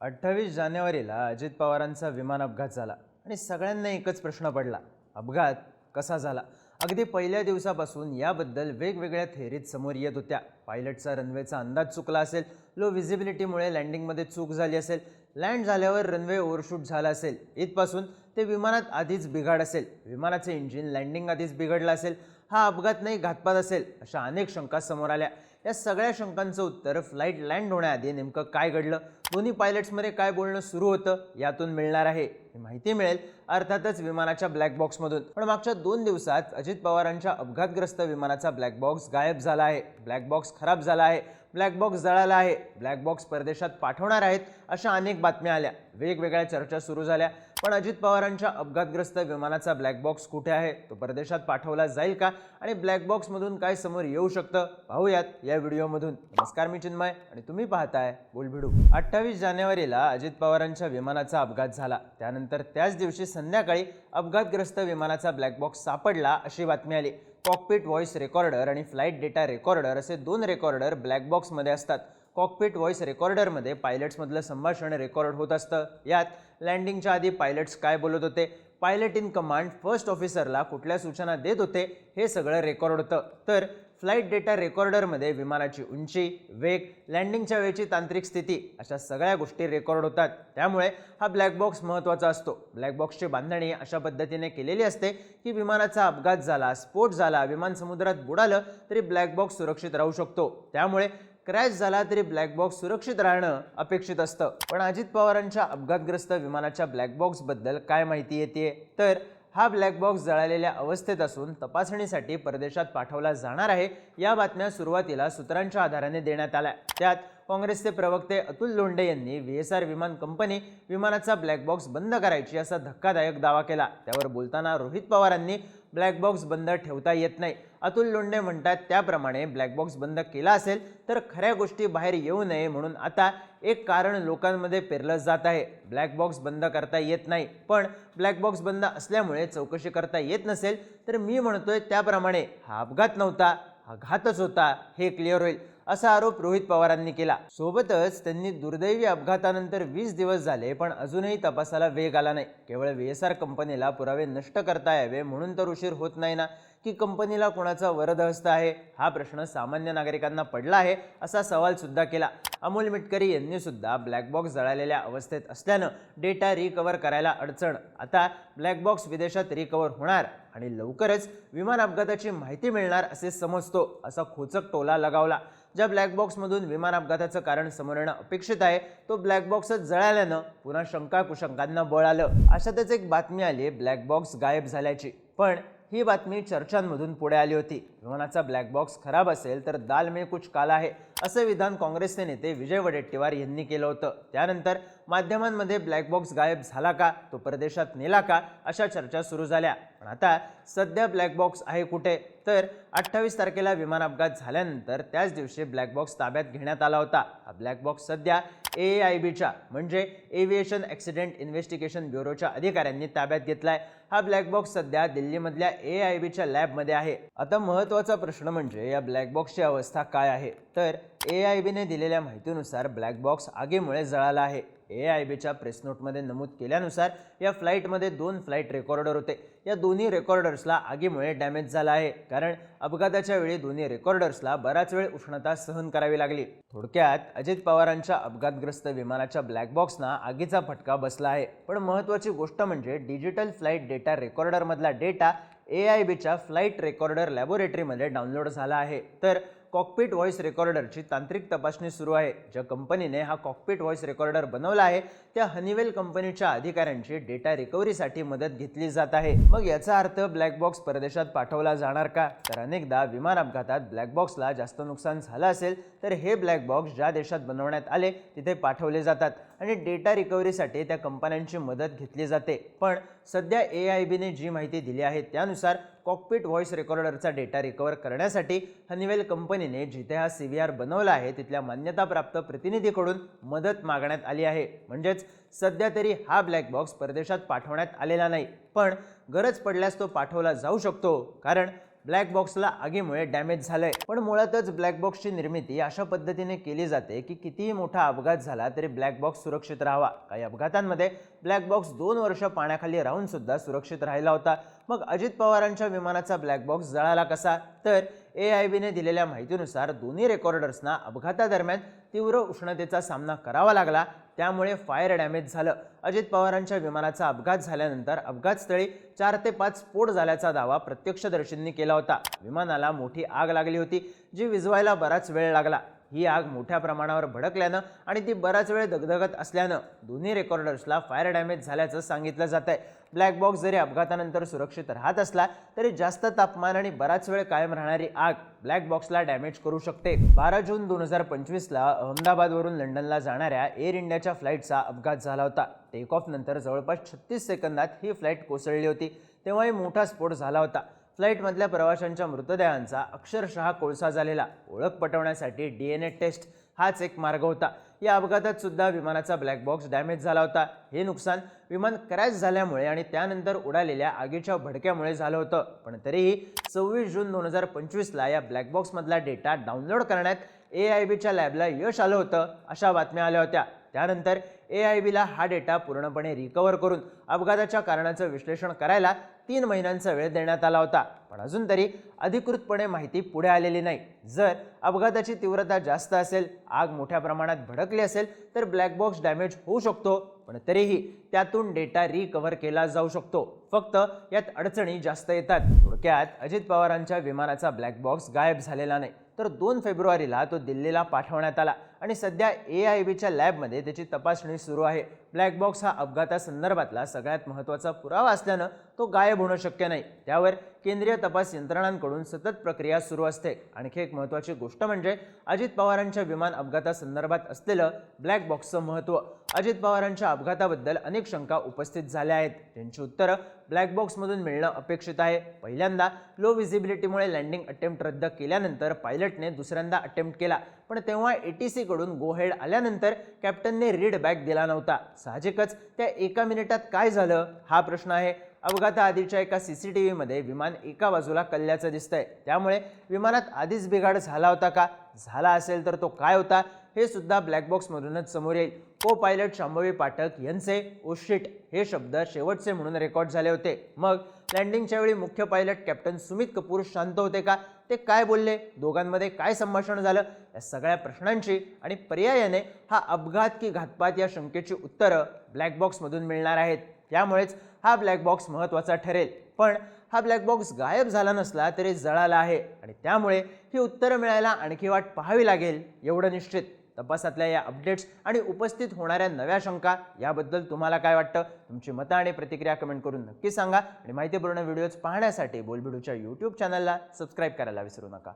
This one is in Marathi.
अठ्ठावीस जानेवारीला अजित पवारांचा विमान अपघात झाला आणि सगळ्यांना एकच प्रश्न पडला. अपघात कसा झाला? अगदी पहिल्या दिवसापासून याबद्दल वेगवेगळ्या थेरीत समोर येत होत्या. पायलटचा रनवेचा अंदाज चुकला असेल लो व्हिजिबिलिटीमुळे लँडिंगमध्ये चूक झाली असेल लँड झाल्यावर रनवे ओव्हरशूट झाला असेल. इथपासून ते विमानात आधीच बिघाड असेल. विमानाचे इंजिन लँडिंग आधीच बिघडलं असेल. हा अपघात नाही घातपात असेल अशा अनेक शंका समोर आल्या. या सगळ्या शंकांचं उत्तर फ्लाईट लँड होण्याआधी नेमकं काय घडलं? दोन्ही पायलट्समध्ये काय बोलणं सुरू होतं? यातून मिळणार आहे. ही माहिती मिळेल अर्थातच विमानाच्या ब्लॅक बॉक्समधून. पण मागच्या दोन दिवसात अजित पवारांच्या अपघातग्रस्त विमानाचा ब्लॅक बॉक्स गायब झाला आहे. ब्लॅक बॉक्स खराब झाला आहे. ब्लॅक बॉक्स जळाला आहे. ब्लॅक बॉक्स परदेशात पाठवणार आहेत अशा अनेक बातम्या आल्या. वेगवेगळ्या चर्चा सुरू झाल्या. पण अजित पवारांच्या अपघातग्रस्त विमानाचा ब्लॅक बॉक्स कुठे आहे? तो परदेशात पाठवला जाईल का? आणि ब्लॅक बॉक्समधून काय समोर येऊ शकतं? पाहूयात या व्हिडिओमधून. नमस्कार मी चिन्मय आणि तुम्ही पाहताय बोलभिडू अठ्ठावीस जानेवारीला अजित पवारांच्या विमानाचा अपघात झाला. त्यानंतर त्याच दिवशी संध्याकाळी अपघातग्रस्त विमानाचा ब्लॅक बॉक्स सापडला अशी बातमी आली. कॉकपिट व्हॉइस रेकॉर्डर आणि फ्लाईट डेटा रेकॉर्डर असे दोन रेकॉर्डर ब्लॅक बॉक्समध्ये असतात. कॉकपिट व्हॉइस रेकॉर्डरमध्ये पायलट्समधलं संभाषण रेकॉर्ड होत असतं. यात लँडिंगच्या आधी पायलट्स काय बोलत होते? पायलट इन कमांड फर्स्ट ऑफिसरला कुठल्या सूचना देत होते? हे सगळं रेकॉर्ड होतं. तर फ्लाईट डेटा रेकॉर्डरमध्ये विमानाची उंची वेग लँडिंगच्या वेळची तांत्रिक स्थिती अशा सगळ्या गोष्टी रेकॉर्ड होतात. त्यामुळे हा ब्लॅक बॉक्स महत्त्वाचा असतो. ब्लॅक बॉक्सची बांधणी अशा पद्धतीने केलेली असते की विमानाचा अपघात झाला स्फोट झाला विमान समुद्रात बुडालं तरी ब्लॅक बॉक्स सुरक्षित राहू शकतो. त्यामुळे क्रॅश झाला तरी ब्लॅक बॉक्स सुरक्षित राहणं अपेक्षित असतं. पण अजित पवारांच्या अपघातग्रस्त विमानाच्या ब्लॅक बॉक्सबद्दल काय माहिती येते तर हा ब्लॅक बॉक्स जळालेल्या अवस्थेत असून तपासणीसाठी परदेशात पाठवला जाणार आहे. या बातम्या सुरुवातीला सूत्रांच्या आधाराने देण्यात आल्या. त्यात काँग्रेसचे प्रवक्ते अतुल लोंढे यांनी व्ही एस आर विमान कंपनी विमानाचा ब्लॅक बॉक्स बंद करायची असा धक्कादायक दावा केला. त्यावर बोलताना रोहित पवारांनी ब्लॅक बॉक्स बंद ठेवता येत नाही. अतुल लोंढे म्हणतात त्याप्रमाणे ब्लॅक बॉक्स बंद केला असेल तर खऱ्या गोष्टी बाहेर येऊ नये म्हणून आता एक कारण लोकांमध्ये पेरलं जात आहे. ब्लॅक बॉक्स बंद करता येत नाही. पण ब्लॅक बॉक्स बंद असल्यामुळे चौकशी करता येत नसेल तर मी म्हणतोय त्याप्रमाणे हा अपघात नव्हता हा घातच होता हे क्लिअर होईल. असा आरोप रोहित पवारांनी केला. सोबतच त्यांनी दुर्दैवी अपघातानंतर वीस दिवस झाले पण अजूनही तपासाला वेग आला नाही. केवळ व्ही एस आर कंपनीला पुरावे नष्ट करता यावे म्हणून तर उशीर होत नाही ना? की कंपनीला कोणाचा वरदहस्त आहे? हा प्रश्न सामान्य नागरिकांना पडला आहे असा सवाल सुद्धा केला. अमोल मिटकरी यांनी सुद्धा ब्लॅक बॉक्स जळालेल्या अवस्थेत असल्यानं डेटा रिकवर करायला अडचण. आता ब्लॅक बॉक्स विदेशात रिकवर होणार आणि लवकरच विमान अपघाताची माहिती मिळणार असे समजतो असा खोचक टोला लगावला. ज्या ब्लॅक बॉक्समधून विमान अपघाताचं कारण समोर येणं अपेक्षित आहे तो ब्लॅक बॉक्सच जळाल्यानं पुन्हा शंका कुशंकांना बळ आलं. अशातच एक बातमी आली ब्लॅक बॉक्स गायब झाल्याची. पण ही बातमी चर्चांमधून पुढे आली होती. विमानाचा ब्लॅक बॉक्स खराब असेल तर दाल में कुछ काला आहे असं विधान काँग्रेसचे नेते विजय वडेट्टीवार यांनी केलं होतं. त्यानंतर माध्यमांमध्ये ब्लॅक बॉक्स गायब झाला का तो परदेशात नेला का अशा चर्चा सुरू झाल्या. पण आता सध्या ब्लॅक बॉक्स आहे कुठे? तर अठ्ठावीस तारखेला विमान अपघात झाल्यानंतर त्याच दिवशी ब्लॅक बॉक्स ताब्यात घेण्यात आला होता. हा ब्लॅक बॉक्स सध्या ए आय बीच्या म्हणजे एव्हिएशन ॲक्सिडेंट इन्व्हेस्टिगेशन ब्युरोच्या अधिकाऱ्यांनी ताब्यात घेतला आहे हा ब्लॅक बॉक्स सध्या दिल्लीमधल्या ए आय बीच्या लॅबमध्ये आहे. आता महत्त्वाचा प्रश्न म्हणजे या ब्लॅक बॉक्सची अवस्था काय आहे? तर ए आय बीने दिलेल्या माहितीनुसार ब्लॅक बॉक्स आगीमुळे जळाला आहे. ए आय बीच्या प्रेस नोटमध्ये नमूद केल्यानुसार या फ्लाईटमध्ये दोन फ्लाईट रेकॉर्डर होते. या दोन्ही रेकॉर्डर्सला आगीमुळे डॅमेज झाला आहे. कारण अपघाताच्या वेळी दोन्ही रेकॉर्डर्सला बराच वेळ उष्णता सहन करावी लागली. थोडक्यात अजित पवारांच्या अपघातग्रस्त विमानाच्या ब्लॅक बॉक्सना आगीचा फटका बसला आहे. पण महत्त्वाची गोष्ट म्हणजे डिजिटल फ्लाईट डेटा रेकॉर्डरमधला डेटा ए आय बीच्या फ्लाईट रेकॉर्डर लॅबोरेटरीमध्ये डाउनलोड झाला आहे. तर कॉकपिट व्हॉइस रेकॉर्डरची तांत्रिक तपासणी सुरू आहे. ज्या कंपनीने हा कॉकपिट व्हॉइस रेकॉर्डर बनवला आहे त्या हनीवेल कंपनीच्या अधिकाऱ्यांची डेटा रिकव्हरीसाठी मदत घेतली जात आहे. मग याचा अर्थ ब्लॅक बॉक्स परदेशात पाठवला जाणार का? तर अनेकदा विमान अपघातात ब्लॅक बॉक्सला जास्त नुकसान झालं असेल तर हे ब्लॅक बॉक्स ज्या देशात बनवण्यात आले तिथे पाठवले जातात. आणि डेटा रिकव्हरीसाठी त्या कंपन्यांची मदत घेतली जाते. पण सध्या ए आय बीने जी माहिती दिली आहे त्यानुसार कॉकपिट व्हॉइस रेकॉर्डरचा डेटा रिकवर करण्यासाठी हनीवेल कंपनीने जिथे हा सी व्ही आर बनवला आहे तिथल्या मान्यताप्राप्त प्रतिनिधीकडून मदत मागण्यात आली आहे. म्हणजेच सध्या तरी हा ब्लॅक बॉक्स परदेशात पाठवण्यात आलेला नाही. पण गरज पडल्यास तो पाठवला जाऊ शकतो. कारण ब्लॅक बॉक्सला आगीमुळे डॅमेज झालंय. पण मुळातच ब्लॅक बॉक्सची निर्मिती अशा पद्धतीने केली जाते की कितीही मोठा अपघात झाला तरी ब्लॅक बॉक्स सुरक्षित राहावा. काही अपघातांमध्ये ब्लॅक बॉक्स दोन वर्ष पाण्याखाली राहून सुद्धा सुरक्षित राहिला होता. मग अजित पवारांच्या विमानाचा ब्लॅक बॉक्स जळाला कसा? तर ए आय बीने दिलेल्या माहितीनुसार दोन्ही रेकॉर्डर्सना अपघातादरम्यान तीव्र उष्णतेचा सामना करावा लागला. त्यामुळे फायर डॅमेज झालं. अजित पवारांच्या विमानाचा अपघात झाल्यानंतर अपघातस्थळी चार ते पाच स्फोट झाल्याचा दावा प्रत्यक्षदर्शींनी केला होता. विमानाला मोठी आग लागली होती जी विझवायला बराच वेळ लागला. ही आग मोठ्या प्रमाणावर भडकल्यानं आणि ती बराच वेळ दगदगत असल्यानं दोन्ही रेकॉर्डर्सला फायर डॅमेज झाल्याचं सांगितलं जात आहे ब्लॅक बॉक्स जरी अपघातानंतर सुरक्षित राहत असला तरी जास्त तापमान आणि बराच वेळ कायम राहणारी आग ब्लॅक बॉक्सला डॅमेज करू शकते. बारा जून दोन हजार पंचवीसला अहमदाबादवरून लंडनला जाणाऱ्या एअर इंडियाच्या फ्लाईटचा अपघात झाला होता. टेक ऑफ नंतर जवळपास छत्तीस सेकंदात ही फ्लाईट कोसळली होती. तेव्हाही मोठा स्फोट झाला होता. फ्लाईटमधल्या प्रवाशांच्या मृतदेहांचा अक्षरशः कोळसा झालेला. ओळख पटवण्यासाठी डी एन ए टेस्ट हाच एक मार्ग होता. या अपघातात सुद्धा विमानाचा ब्लॅक बॉक्स डॅमेज झाला होता. हे नुकसान विमान क्रॅश झाल्यामुळे आणि त्यानंतर उडालेल्या आगीच्या भडक्यामुळे झालं होतं. पण तरीही सव्वीस जून दोन हजार पंचवीसला या ब्लॅक बॉक्समधला डेटा डाउनलोड करण्यात ए आय बीच्या लॅबला यश आलं होतं अशा बातम्या आल्या होत्या. त्यानंतर ए आय बीला हा डेटा पूर्णपणे रिकवर करून अपघाताच्या कारणाचं विश्लेषण करायला तीन महिन्यांचा वेळ देण्यात आला होता. पण अजून तरी अधिकृतपणे माहिती पुढे आलेली नाही. जर अपघाताची तीव्रता जास्त असेल आग मोठ्या प्रमाणात भडकली असेल तर ब्लॅक बॉक्स डॅमेज होऊ शकतो. पण तरीही त्यातून डेटा रिकव्हर केला जाऊ शकतो. फक्त यात अडचणी जास्त येतात. थोडक्यात अजित पवारांच्या विमानाचा ब्लॅक बॉक्स गायब झालेला नाही. तर दोन फेब्रुवारीला तो दिल्लीला पाठवण्यात आला. आणि सध्या ए आय बीच्या लॅबमध्ये त्याची तपासणी सुरू आहे. ब्लॅक बॉक्स हा अपघातासंदर्भातला सगळ्यात महत्त्वाचा पुरावा असल्यानं तो गायब होणं शक्य नाही. त्यावर केंद्रीय तपास यंत्रणांकडून सतत प्रक्रिया सुरू असते. आणखी एक महत्त्वाची गोष्ट म्हणजे अजित पवारांच्या विमान अपघातासंदर्भात असलेलं ब्लॅक बॉक्सचं महत्त्व. अजित पवारांच्या अपघाताबद्दल अनेक शंका उपस्थित झाल्या आहेत. त्यांची उत्तरं ब्लॅक बॉक्समधून मिळणं अपेक्षित आहे. पहिल्यांदा लो व्हिजिबिलिटीमुळे लँडिंग अटेम्प्ट रद्द केल्यानंतर पायलटने दुसऱ्यांदा अटेम्प्ट केला. पण तेव्हा ए टी सीकडून गोहेड आल्यानंतर कॅप्टनने रीड बॅक दिला नव्हता. साहजिकच त्या एका मिनिटात काय झालं? हा प्रश्न आहे. अपघाताआधीच्या एका सी सी टी व्हीमध्ये विमान एका बाजूला कल्ल्याचं दिसतंय. त्यामुळे विमानात आधीच बिघाड झाला होता का? झाला असेल तर तो काय होता? हे सुद्धा ब्लॅक बॉक्समधूनच समोर येईल. को पायलट शांभवी पाठक यांचे ओशिट हे शब्द शेवटचे म्हणून रेकॉर्ड झाले होते. मग लँडिंगच्या वेळी मुख्य पायलट कॅप्टन सुमित कपूर शांत होते का? ते काय बोलले? दोघांमध्ये काय संभाषण झालं? या सगळ्या प्रश्नांची आणि पर्यायाने हा अपघात की घातपात या शंकेची उत्तरं ब्लॅक बॉक्समधून मिळणार आहेत. त्यामुळेच हा ब्लॅक बॉक्स महत्त्वाचा ठरेल. पण हा ब्लॅक बॉक्स गायब झाला नसला तरी जळाला आहे आणि त्यामुळे ही उत्तरं मिळायला आणखी वाट पाहावी लागेल एवढं निश्चित. तपासातल्या या अपडेट्स आणि उपस्थित होणाऱ्या नव्या शंका याबद्दल तुम्हाला काय वाटतं? तुमची मतं आणि प्रतिक्रिया कमेंट करून नक्की सांगा. आणि माहितीपूर्ण व्हिडिओज पाहण्यासाठी बोलबिडूच्या यूट्यूब चॅनलला सबस्क्राईब करायला विसरू नका.